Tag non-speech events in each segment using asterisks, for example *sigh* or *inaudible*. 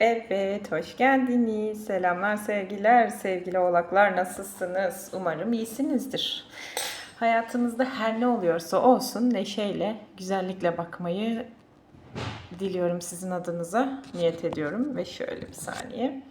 Evet, hoş geldiniz. Selamlar, sevgiler, sevgili oğlaklar. Nasılsınız? Umarım iyisinizdir. Hayatınızda her ne oluyorsa olsun neşeyle, güzellikle bakmayı diliyorum sizin adınıza. Niyet ediyorum ve şöyle bir saniye.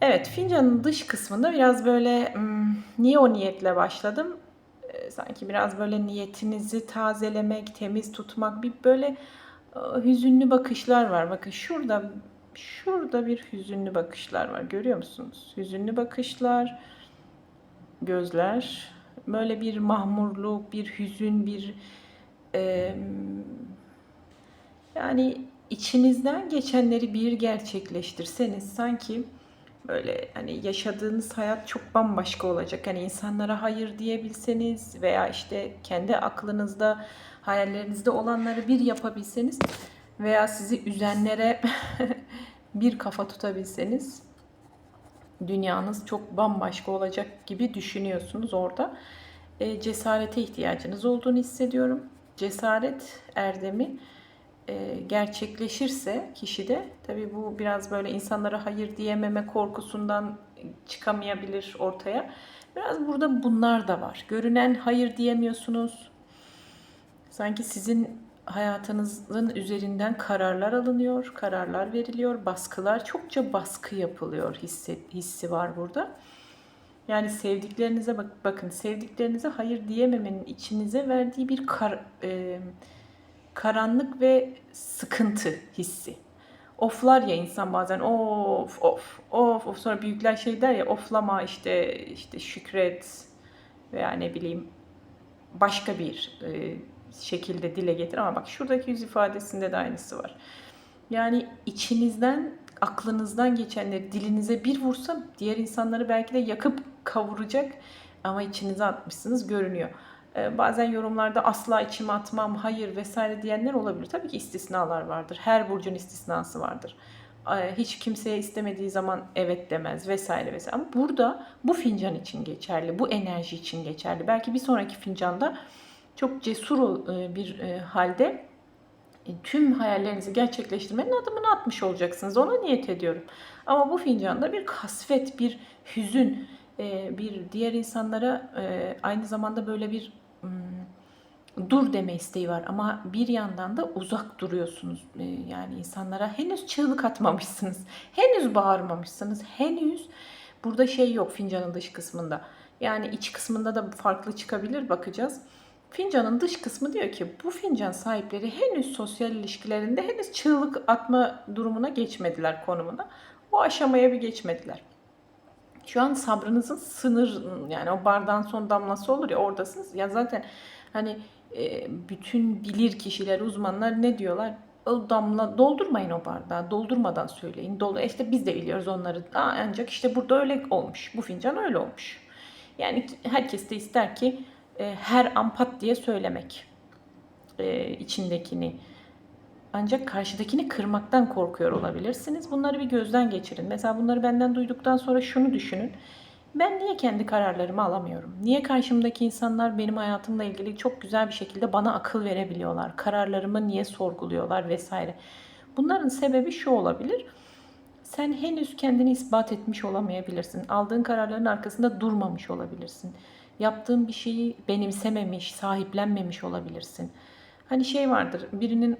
Evet, fincanın dış kısmında biraz böyle hmm, niye o niyetle başladım? Ee, sanki biraz böyle niyetinizi tazelemek, temiz tutmak, bir böyle hüzünlü bakışlar var. Bakın şurada şurada bir hüzünlü bakışlar var. Görüyor musunuz? Hüzünlü bakışlar, gözler, böyle bir mahmurluk, bir hüzün, bir e, yani içinizden geçenleri bir gerçekleştirseniz sanki böyle hani yaşadığınız hayat çok bambaşka olacak. Hani insanlara hayır diyebilseniz veya işte kendi aklınızda, hayallerinizde olanları bir yapabilseniz veya sizi üzenlere *laughs* bir kafa tutabilseniz dünyanız çok bambaşka olacak gibi düşünüyorsunuz orada. E, cesarete ihtiyacınız olduğunu hissediyorum. Cesaret erdemi e, gerçekleşirse kişide tabii bu biraz böyle insanlara hayır diyememe korkusundan çıkamayabilir ortaya. Biraz burada bunlar da var. Görünen hayır diyemiyorsunuz. Sanki sizin hayatınızın üzerinden kararlar alınıyor, kararlar veriliyor, baskılar, çokça baskı yapılıyor hissi, hissi var burada. Yani sevdiklerinize bak, bakın sevdiklerinize hayır diyememenin içinize verdiği bir kar, e, karanlık ve sıkıntı hissi. Oflar ya insan bazen of of of of sonra büyükler şey der ya oflama işte işte şükret veya ne bileyim başka bir e, şekilde dile getir ama bak şuradaki yüz ifadesinde de aynısı var. Yani içinizden aklınızdan geçenleri dilinize bir vursam diğer insanları belki de yakıp kavuracak ama içinize atmışsınız görünüyor. Ee, bazen yorumlarda asla içime atmam, hayır vesaire diyenler olabilir. Tabii ki istisnalar vardır. Her burcun istisnası vardır. Ee, hiç kimseye istemediği zaman evet demez vesaire vesaire. Ama burada bu fincan için geçerli, bu enerji için geçerli. Belki bir sonraki fincanda çok cesur e, bir e, halde e, tüm hayallerinizi gerçekleştirmenin adımını atmış olacaksınız. Ona niyet ediyorum. Ama bu fincanda bir kasvet, bir hüzün, bir diğer insanlara aynı zamanda böyle bir dur deme isteği var ama bir yandan da uzak duruyorsunuz. Ee, yani insanlara henüz çığlık atmamışsınız. *laughs* Henüz bağırmamışsınız. Henüz burada şey yok fincanın dış kısmında. Yani iç kısmında da farklı çıkabilir bakacağız. Fincanın dış kısmı diyor ki bu fincan sahipleri henüz sosyal ilişkilerinde henüz çığlık atma durumuna geçmediler konumuna. O aşamaya bir geçmediler. Şu an sabrınızın sınır yani o bardağın son damlası olur ya oradasınız. Ya zaten hani e, bütün bilir kişiler, uzmanlar ne diyorlar? O damla doldurmayın o bardağı. Doldurmadan söyleyin. Dolu. E işte biz de biliyoruz onları. Aa, ancak işte burada öyle olmuş. Bu fincan öyle olmuş. Yani herkes de ister ki e, her ampat diye söylemek e, içindekini ancak karşıdakini kırmaktan korkuyor olabilirsiniz. Bunları bir gözden geçirin. Mesela bunları benden duyduktan sonra şunu düşünün. Ben niye kendi kararlarımı alamıyorum? Niye karşımdaki insanlar benim hayatımla ilgili çok güzel bir şekilde bana akıl verebiliyorlar? Kararlarımı niye sorguluyorlar vesaire. Bunların sebebi şu olabilir. Sen henüz kendini ispat etmiş olamayabilirsin. Aldığın kararların arkasında durmamış olabilirsin. Yaptığın bir şeyi benimsememiş, sahiplenmemiş olabilirsin. Hani şey vardır, birinin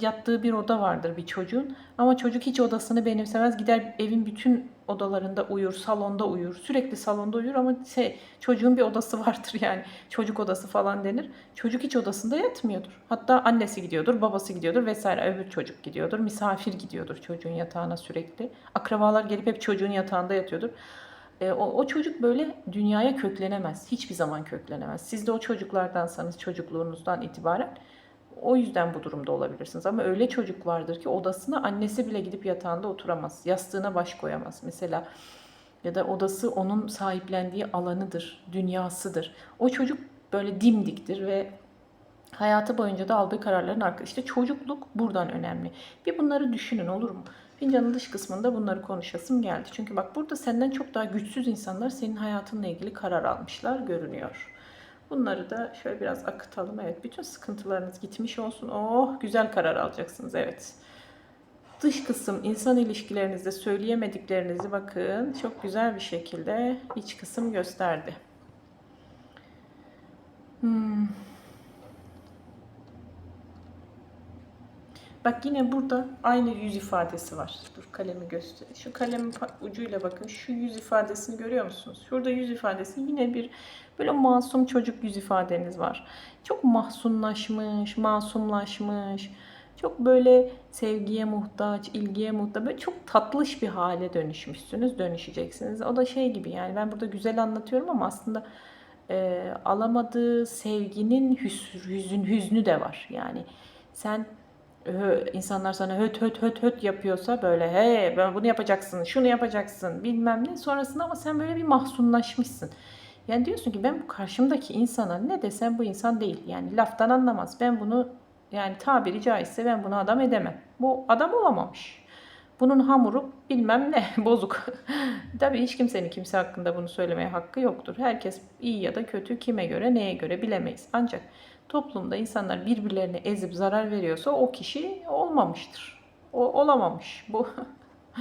yattığı bir oda vardır bir çocuğun ama çocuk hiç odasını benimsemez. Gider evin bütün odalarında uyur, salonda uyur. Sürekli salonda uyur ama şey, çocuğun bir odası *laughs* vardır yani. Çocuk odası falan denir. Çocuk hiç odasında yatmıyordur. Hatta annesi gidiyordur, babası gidiyordur vesaire. Öbür çocuk gidiyordur, misafir gidiyordur çocuğun yatağına sürekli. Akrabalar gelip hep çocuğun yatağında yatıyordur. E, o, o çocuk böyle dünyaya köklenemez. Hiçbir zaman köklenemez. Siz de o çocuklardansanız çocukluğunuzdan itibaren o yüzden bu durumda olabilirsiniz. Ama öyle çocuk vardır ki odasına annesi bile gidip yatağında oturamaz. Yastığına baş koyamaz mesela. Ya da odası onun sahiplendiği alanıdır, dünyasıdır. O çocuk böyle dimdiktir ve hayatı boyunca da aldığı kararların arkasında. İşte çocukluk buradan önemli. Bir bunları düşünün olur mu? Fincanın dış kısmında bunları konuşasım geldi. Çünkü bak burada senden çok daha güçsüz insanlar senin hayatınla ilgili karar almışlar görünüyor. Bunları da şöyle biraz akıtalım. Evet bütün sıkıntılarınız gitmiş olsun. Oh güzel karar alacaksınız. Evet. Dış kısım insan ilişkilerinizde söyleyemediklerinizi bakın çok güzel bir şekilde iç kısım gösterdi. Hmm. Bak yine burada aynı yüz ifadesi var. Dur kalemi göster. Şu kalemin pa- ucuyla bakın. Şu yüz ifadesini görüyor musunuz? Şurada yüz ifadesi yine bir böyle masum çocuk yüz ifadeniz var. Çok mahzunlaşmış, masumlaşmış. Çok böyle sevgiye muhtaç, ilgiye muhtaç, böyle çok tatlış bir hale dönüşmüşsünüz, dönüşeceksiniz. O da şey gibi yani ben burada güzel anlatıyorum ama aslında e, alamadığı sevginin hüs, hüzün, hüznü de var. Yani sen insanlar sana höt höt höt höt yapıyorsa böyle he ben bunu yapacaksın, şunu yapacaksın bilmem ne sonrasında ama sen böyle bir mahzunlaşmışsın. Yani diyorsun ki ben bu karşımdaki insana ne desem bu insan değil. Yani laftan anlamaz. Ben bunu yani tabiri caizse ben bunu adam edemem. Bu adam olamamış. Bunun hamuru bilmem ne *laughs* bozuk. *laughs* Tabii hiç kimsenin kimse hakkında bunu söylemeye hakkı yoktur. Herkes iyi ya da kötü kime göre neye göre bilemeyiz. Ancak toplumda insanlar birbirlerine ezip zarar veriyorsa o kişi olmamıştır. O olamamış. Bu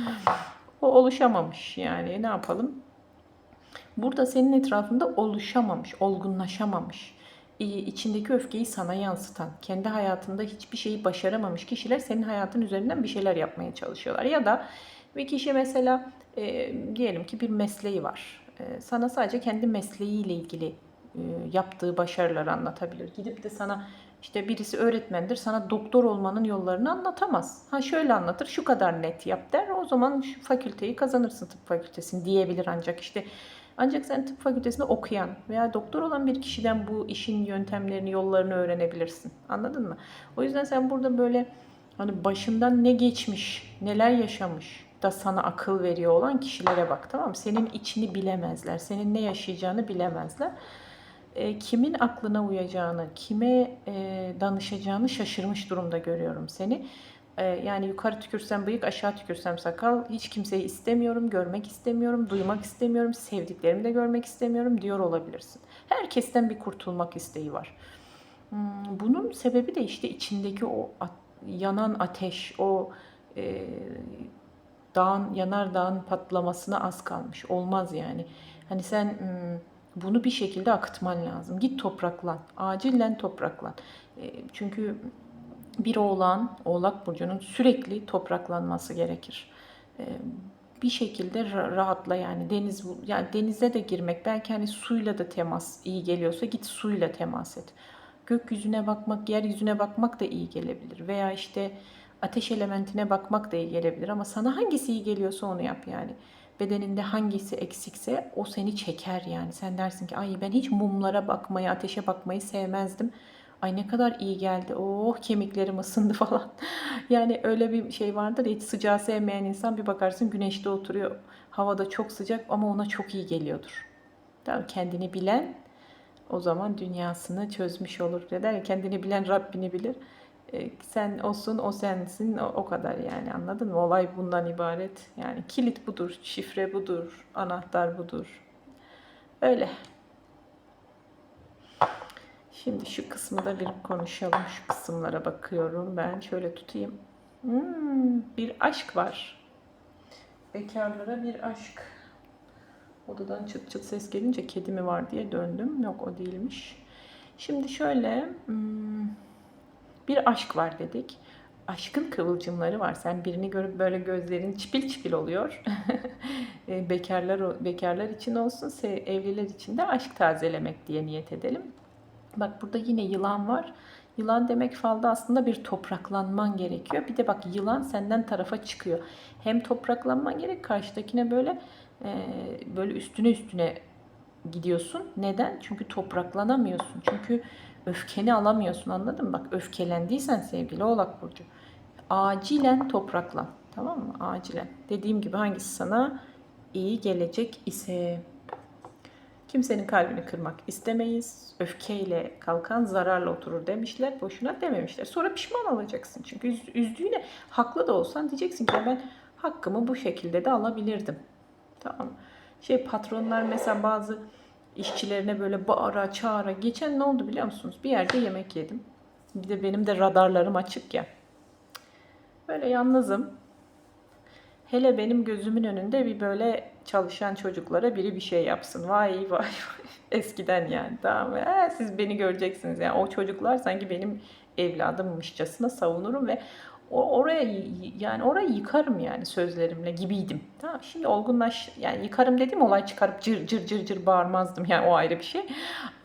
*laughs* o oluşamamış yani ne yapalım? Burada senin etrafında oluşamamış, olgunlaşamamış. İ- içindeki öfkeyi sana yansıtan, kendi hayatında hiçbir şeyi başaramamış kişiler senin hayatın üzerinden bir şeyler yapmaya çalışıyorlar. Ya da bir kişi mesela e, diyelim ki bir mesleği var. E, sana sadece kendi mesleğiyle ilgili e, yaptığı başarıları anlatabilir. Gidip de sana işte birisi öğretmendir sana doktor olmanın yollarını anlatamaz. Ha şöyle anlatır şu kadar net yap der o zaman şu fakülteyi kazanırsın tıp fakültesini diyebilir ancak işte ancak sen tıp fakültesinde okuyan veya doktor olan bir kişiden bu işin yöntemlerini, yollarını öğrenebilirsin. Anladın mı? O yüzden sen burada böyle hani başından ne geçmiş, neler yaşamış da sana akıl veriyor olan kişilere bak tamam mı? Senin içini bilemezler, senin ne yaşayacağını bilemezler. E, kimin aklına uyacağını, kime e, danışacağını şaşırmış durumda görüyorum seni. E, yani yukarı tükürsem bıyık, aşağı tükürsem sakal. Hiç kimseyi istemiyorum, görmek istemiyorum, duymak istemiyorum, sevdiklerimi de görmek istemiyorum diyor olabilirsin. Herkesten bir kurtulmak isteği var. Hmm, Bunun sebebi de işte içindeki o yanan ateş, o e, dağın, yanar dağın patlamasına az kalmış. Olmaz yani. Hani sen hmm, bunu bir şekilde akıtman lazım. Git topraklan. Acilen topraklan. E, çünkü bir oğlan, oğlak burcunun sürekli topraklanması gerekir. E, bir şekilde ra- rahatla yani deniz yani denize de girmek belki hani suyla da temas iyi geliyorsa git suyla temas et. Gökyüzüne bakmak, yeryüzüne bakmak da iyi gelebilir veya işte ateş elementine bakmak da iyi gelebilir ama sana hangisi iyi geliyorsa onu yap yani. Bedeninde hangisi eksikse o seni çeker yani. Sen dersin ki ay ben hiç mumlara bakmayı, ateşe bakmayı sevmezdim. Ay ne kadar iyi geldi. Oh kemiklerim ısındı *laughs* falan. Yani öyle bir şey vardır hiç sıcağı sevmeyen insan bir bakarsın güneşte oturuyor. Havada çok sıcak ama ona çok iyi geliyordur. Tamam kendini bilen o zaman dünyasını çözmüş olur. Ne der kendini bilen Rabbini bilir. E, sen olsun o sensin o, o kadar yani anladın mı? Olay bundan ibaret. Yani kilit budur, şifre budur, anahtar budur. Öyle. Şimdi şu kısmı da bir konuşalım. Şu kısımlara bakıyorum ben. Şöyle tutayım. Hmm, bir aşk var. Bekarlara bir aşk. Odadan çıt çıt ses gelince kedi mi var diye döndüm. Yok o değilmiş. Şimdi şöyle hmm, bir aşk var dedik. Aşkın kıvılcımları var. Sen birini görüp böyle gözlerin çipil çipil oluyor. *laughs* E, bekarlar bekarlar için olsun, evliler için de aşk tazelemek diye niyet edelim. Bak burada yine yılan var. Yılan demek falda aslında bir topraklanman gerekiyor. Bir de bak yılan senden tarafa çıkıyor. Hem topraklanman gerek karşıdakine böyle e, böyle üstüne üstüne gidiyorsun. Neden? Çünkü topraklanamıyorsun. Çünkü öfkeni alamıyorsun anladın mı? Bak öfkelendiysen sevgili Oğlak Burcu acilen topraklan. Tamam mı? Acilen. Dediğim gibi hangisi sana iyi gelecek ise kimsenin kalbini kırmak istemeyiz. Öfkeyle kalkan zararla oturur demişler. Boşuna dememişler. Sonra pişman olacaksın. Çünkü üz- üzdüğüne haklı da olsan diyeceksin ki ben hakkımı bu şekilde de alabilirdim. Tamam? Şey patronlar mesela bazı işçilerine böyle bağıra çağıra. Geçen ne oldu biliyor musunuz? Bir yerde yemek yedim. Bir de benim de radarlarım açık ya. Böyle yalnızım. Hele benim gözümün önünde bir böyle çalışan çocuklara biri bir şey yapsın. Vay vay vay. *laughs* Eskiden yani tamam mı? Ha, siz beni göreceksiniz. Yani o çocuklar sanki benim evladımmışçasına savunurum ve o, oraya yani orayı yıkarım yani sözlerimle gibiydim. Tamam şimdi olgunlaş yani yıkarım dedim olay çıkarıp cır cır cır cır bağırmazdım yani o ayrı bir şey.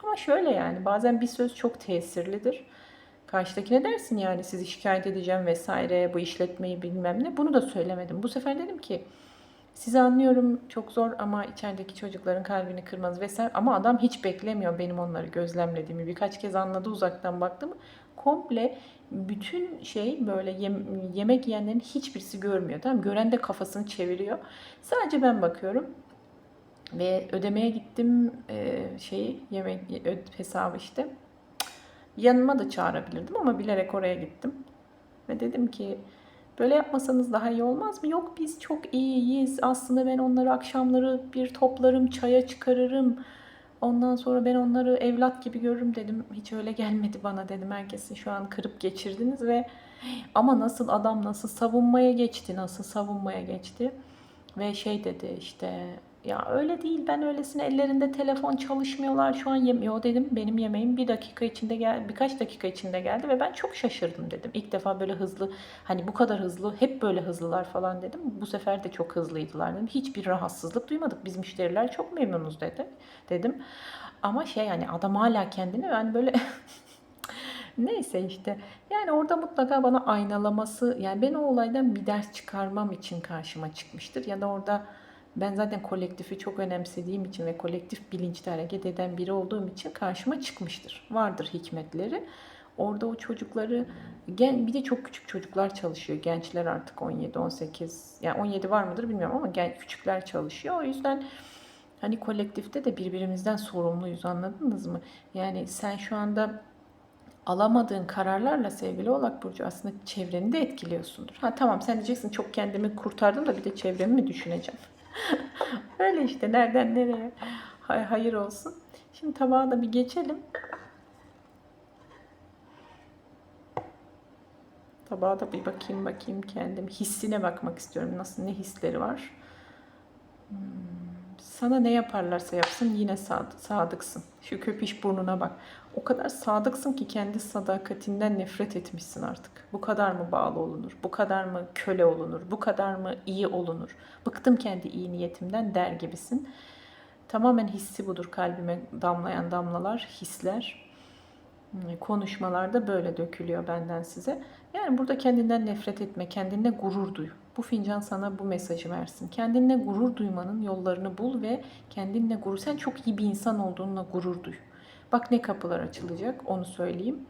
Ama şöyle yani bazen bir söz çok tesirlidir. Karşıdakine dersin yani sizi şikayet edeceğim vesaire bu işletmeyi bilmem ne. Bunu da söylemedim. Bu sefer dedim ki sizi anlıyorum çok zor ama içerideki çocukların kalbini kırmanız vesaire. Ama adam hiç beklemiyor benim onları gözlemlediğimi. Birkaç kez anladı uzaktan baktım. Komple bütün şey böyle yem- yemek yiyenlerin hiçbirisi görmüyor. Tamam? Gören de kafasını çeviriyor. Sadece ben bakıyorum. Ve ödemeye gittim e, şeyi yemek hesabı işte. Yanıma da çağırabilirdim ama bilerek oraya gittim. Ve dedim ki böyle yapmasanız daha iyi olmaz mı? Yok biz çok iyiyiz. Aslında ben onları akşamları bir toplarım, çaya çıkarırım. Ondan sonra ben onları evlat gibi görürüm dedim. Hiç öyle gelmedi bana dedim. Herkesi şu an kırıp geçirdiniz ve *gasps* ama nasıl adam nasıl savunmaya geçti, nasıl savunmaya geçti. Ve şey dedi işte ya öyle değil ben öylesine ellerinde telefon çalışmıyorlar şu an yemiyor dedim. Benim yemeğim bir dakika içinde gel birkaç dakika içinde geldi ve ben çok şaşırdım dedim. İlk defa böyle hızlı hani bu kadar hızlı hep böyle hızlılar falan dedim. Bu sefer de çok hızlıydılar dedim. Hiçbir rahatsızlık duymadık. Biz müşteriler çok memnunuz dedi dedim. Ama şey yani adam hala kendini ben böyle *laughs* Neyse işte. Yani orada mutlaka bana aynalaması, yani ben o olaydan bir ders çıkarmam için karşıma çıkmıştır. Ya da orada ben zaten kolektifi çok önemsediğim için ve kolektif bilinçli hareket eden biri olduğum için karşıma çıkmıştır. Vardır hikmetleri. Orada o çocukları, gen, bir de çok küçük çocuklar çalışıyor. Gençler artık 17, 18, yani 17 var mıdır bilmiyorum ama gen, küçükler çalışıyor. O yüzden hani kolektifte de birbirimizden sorumluyuz anladınız mı? Yani sen şu anda alamadığın kararlarla sevgili Oğlak Burcu aslında çevreni de etkiliyorsundur. Ha tamam sen diyeceksin çok kendimi kurtardım da bir de çevremi mi düşüneceğim? Öyle işte nereden nereye hay hayır olsun. Şimdi tabağa da bir geçelim. Tabağa da bir bakayım bakayım kendim. Hissine bakmak istiyorum. Nasıl ne hisleri var? Hmm, Sana ne yaparlarsa yapsın yine sad- sadıksın. Şu köpiş burnuna bak. O kadar sadıksın ki kendi sadakatinden nefret etmişsin artık. Bu kadar mı bağlı olunur? Bu kadar mı köle olunur? Bu kadar mı iyi olunur? Bıktım kendi iyi niyetimden der gibisin. Tamamen hissi budur kalbime damlayan damlalar, hisler. Hmm, Konuşmalarda böyle dökülüyor benden size. Yani burada kendinden nefret etme, kendinle gurur duy. Bu fincan sana bu mesajı versin. Kendinle gurur duymanın yollarını bul ve kendinle gurur. Sen çok iyi bir insan olduğunla gurur duy. Bak ne kapılar açılacak onu söyleyeyim.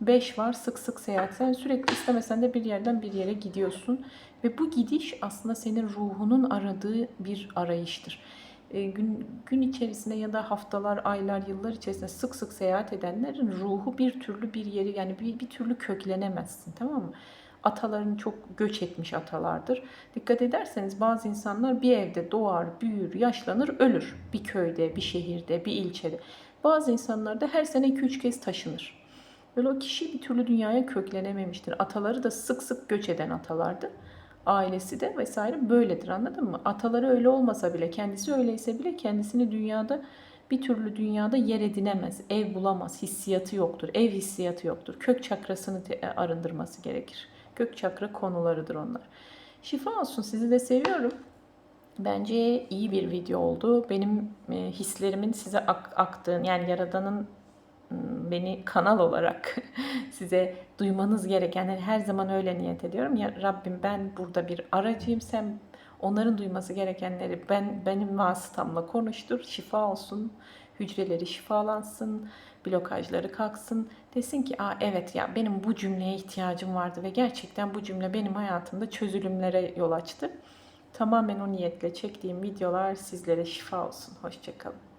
5 var sık sık seyahat. Sen sürekli istemesen de bir yerden bir yere gidiyorsun. Ve bu gidiş aslında senin ruhunun aradığı bir arayıştır. E, gün, gün içerisinde ya da haftalar, aylar, yıllar içerisinde sık sık seyahat edenlerin ruhu bir türlü bir yeri yani bir, bir türlü köklenemezsin tamam mı? Ataların çok göç etmiş atalardır. Dikkat ederseniz bazı insanlar bir evde doğar, büyür, yaşlanır, ölür. Bir köyde, bir şehirde, bir ilçede. Bazı insanlar da her sene 2-3 kez taşınır. Böyle o kişi bir türlü dünyaya köklenememiştir. Ataları da sık sık göç eden atalardı. Ailesi de vesaire böyledir anladın mı? Ataları öyle olmasa bile, kendisi öyleyse bile kendisini dünyada bir türlü dünyada yer edinemez, ev bulamaz, hissiyatı yoktur, ev hissiyatı yoktur. Kök çakrasını arındırması gerekir. Kök çakra konularıdır onlar. Şifa olsun, sizi de seviyorum. Bence iyi bir video oldu. Benim e, hislerimin size ak- aktığını yani Yaradan'ın beni kanal olarak *laughs* size duymanız gerekenleri her zaman öyle niyet ediyorum. Ya Rabbim ben burada bir aracıyım. Sen onların duyması gerekenleri ben benim vasıtamla konuştur. Şifa olsun. Hücreleri şifalansın. Blokajları kalksın. Desin ki Aa, evet ya benim bu cümleye ihtiyacım vardı ve gerçekten bu cümle benim hayatımda çözülümlere yol açtı. Tamamen o niyetle çektiğim videolar sizlere şifa olsun. Hoşçakalın.